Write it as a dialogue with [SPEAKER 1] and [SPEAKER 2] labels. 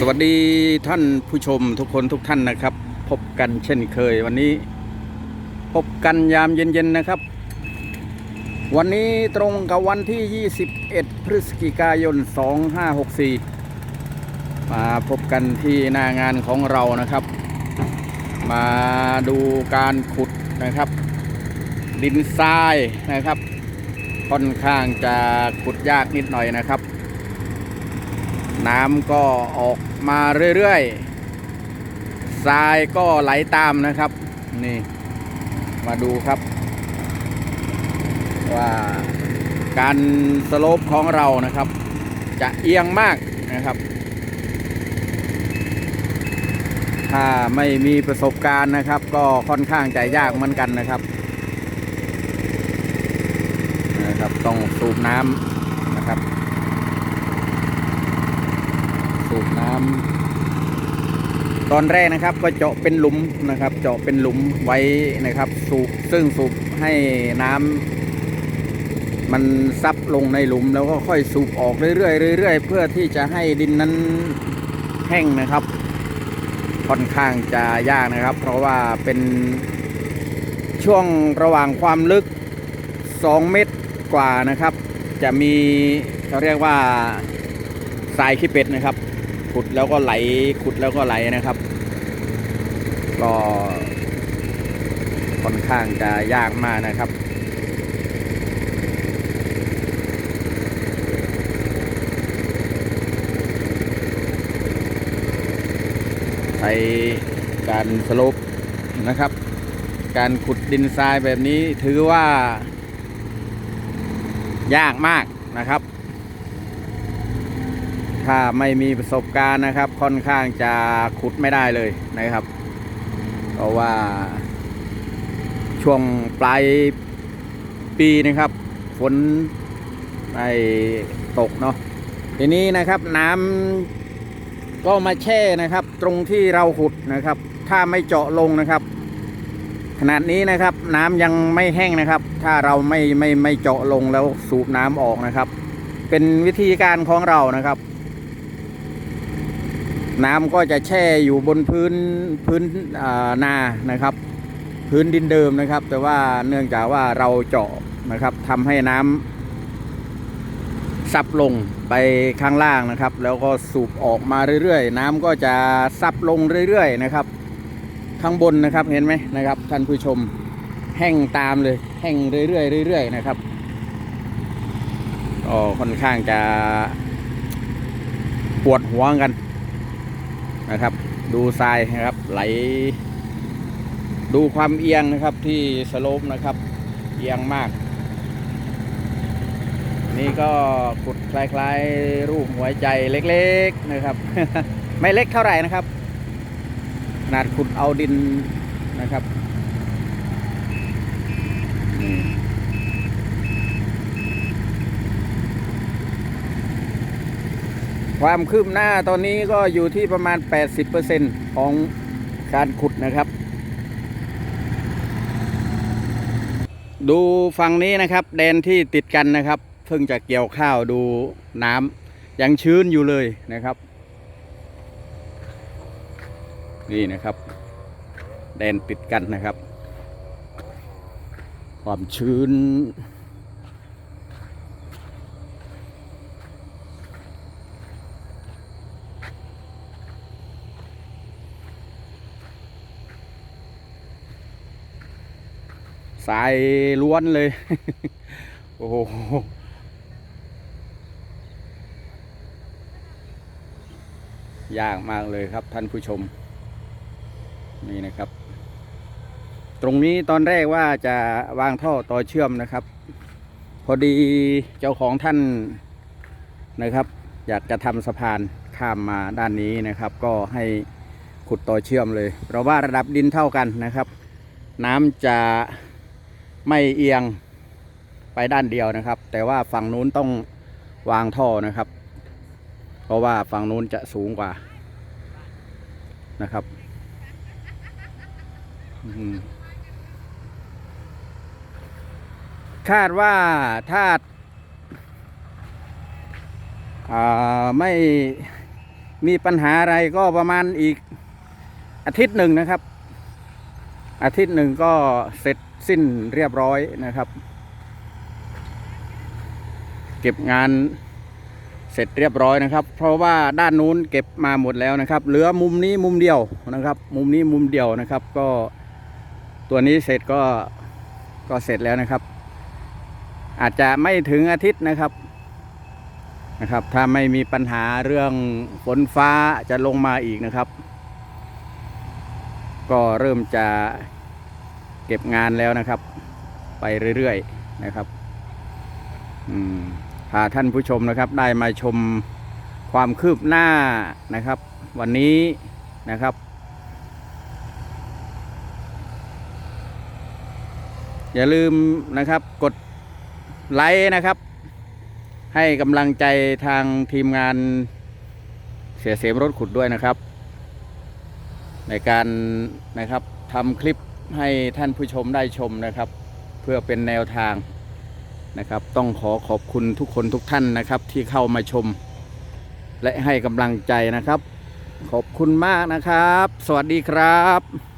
[SPEAKER 1] สวัสดีท่านผู้ชมทุกคนทุกท่านนะครับ พบกันเช่นเคยวันนี้ พบกันยามเย็นๆนะครับ วันนี้ตรงกับวันที่ 21 พฤศจิกายน 2564 มาพบกันที่หน้างานของเรานะครับ มาดูการขุดนะครับ ดินทรายนะครับ ค่อนข้างจะขุดยากนิดหน่อยนะครับ น้ำก็ออกมาเรื่อยๆทรายก็ไหลตามนะครับ นี่ มาดูครับ ว่าการสโลปของเรานะครับ จะเอียงมากนะครับ ถ้าไม่มีประสบการณ์นะครับ ก็ค่อนข้างใจยากเหมือนกันนะครับนะครับ ต้องสูบน้ำนะครับ สูบน้ำตอนแรกนะครับก็เจาะเป็นหลุมนะครับ เจาะเป็นหลุมไว้นะครับ สูบซึ่งสูบให้น้ำมันซับลงในหลุมแล้วก็ค่อยสูบออกเรื่อยๆเรื่อยๆเพื่อที่จะให้ดินนั้นแห้งนะครับ ค่อนข้างจะยากนะครับ เพราะว่าเป็นช่วงระหว่างความลึก 2 เมตรกว่านะครับ จะมีเขาเรียกว่าทรายขี้เป็ดนะครับ ขุดแล้วก็ไหลขุดแล้วก็ไหลนะครับ ก็ค่อนข้างจะยากมากนะครับใช้การสลบนะครับ การขุดดินทรายแบบนี้ถือว่า ยากมากนะครับ ถ้าไม่มีประสบการณ์นะครับ ค่อนข้างจะขุดไม่ได้เลยนะครับ เพราะว่า ช่วงปลายปีนะครับ ฝนไม่ตกเนาะทีนี้นะครับน้ำก็มาแช่นะครับ ตรงที่เราขุดนะครับ ถ้าไม่เจาะลงนะครับ ขนาดนี้นะครับ น้ำยังไม่แห้งนะครับ ถ้าเราไม่ไม่ไม่เจาะลงแล้วสูบน้ำออกนะครับ เป็นวิธีการของเรานะครับ น้ำก็จะแช่อยู่บนพื้นพื้นนานะครับ พื้นดินเดิมนะครับ แต่ว่าเนื่องจากว่าเราเจาะนะครับทำให้น้ำซับลงไปข้างล่างนะครับ แล้วก็สูบออกมาเรื่อยๆ น้ำก็จะซับลงเรื่อยๆนะครับ ข้างบนนะครับเห็นไหมนะครับท่านผู้ชมแห้งตามเลยแห้งเรื่อยๆเรื่อยๆนะครับก็ค่อนข้างจะปวดหัวกัน นะครับ ดูทรายนะครับไหล ดูความเอียงนะครับที่สโลปนะครับ เอียงมาก นี่ก็ขุดคล้ายๆ รูปหัวใจเล็กๆนะครับ ไม่เล็กเท่าไหร่นะครับขนาดขุดเอาดินนะครับ นี่ ความคืบหน้าตอนนี้ก็อยู่ที่ประมาณ 80%ของการขุดนะครับ ดูฝั่งนี้นะครับ แดนที่ติดกันนะครับ เพิ่งจะเกี่ยวข้าวดูน้ำยังชื้นอยู่เลยนะครับ นี่นะครับ แดนติดกันนะครับ ความชื้น สายล้วนเลย โอ้โหยากมากเลยครับท่านผู้ชม นี่นะครับ ตรงนี้ตอนแรกว่าจะวางท่อต่อเชื่อมนะครับ พอดีเจ้าของท่านนะครับ อยากจะทำสะพานข้ามมาด้านนี้นะครับ ก็ให้ขุดต่อเชื่อมเลย เพราะว่าระดับดินเท่ากันนะครับ น้ำจะ ไม่เอียงไปด้านเดียวนะครับ แต่ว่าฝั่งนู้นต้องวางท่อนะครับ เพราะว่าฝั่งนู้นจะสูงกว่านะครับคาดว่าถ้าาไม่มีปัญหาอะไรก็ประมาณอีกอาทิตย์หนึ่งนะครับ อาทิตย์หนึ่งก็เสร็จสิ้นเรียบร้อยนะครับ เก็บงานเสร็จเรียบร้อยนะครับ เพราะว่าด้านนู้นเก็บมาหมดแล้วนะครับ เหลือมุมนี้มุมเดียวนะครับ มุมนี้มุมเดียวนะครับ ก็ตัวนี้เสร็จก็ก็เสร็จแล้วนะครับ อาจจะไม่ถึงอาทิตย์นะครับนะครับ ถ้าไม่มีปัญหาเรื่องฝนฟ้าจะลงมาอีกนะครับ ก็เริ่มจะเก็บงานแล้วนะครับ ไปเรื่อยๆนะครับพาท่านผู้ชมนะครับ ได้มาชมความคืบหน้านะครับ วันนี้นะครับ อย่าลืมนะครับกดไลค์นะครับ ให้กำลังใจทางทีมงานเสียเสมรถขุดด้วยนะครับ ในการนะครับทำคลิปให้ท่านผู้ชมได้ชมนะครับ เพื่อเป็นแนวทางนะครับ ต้องขอขอบคุณทุกคนทุกท่านนะครับ ที่เข้ามาชม และให้กำลังใจนะครับ ขอบคุณมากนะครับ สวัสดีครับ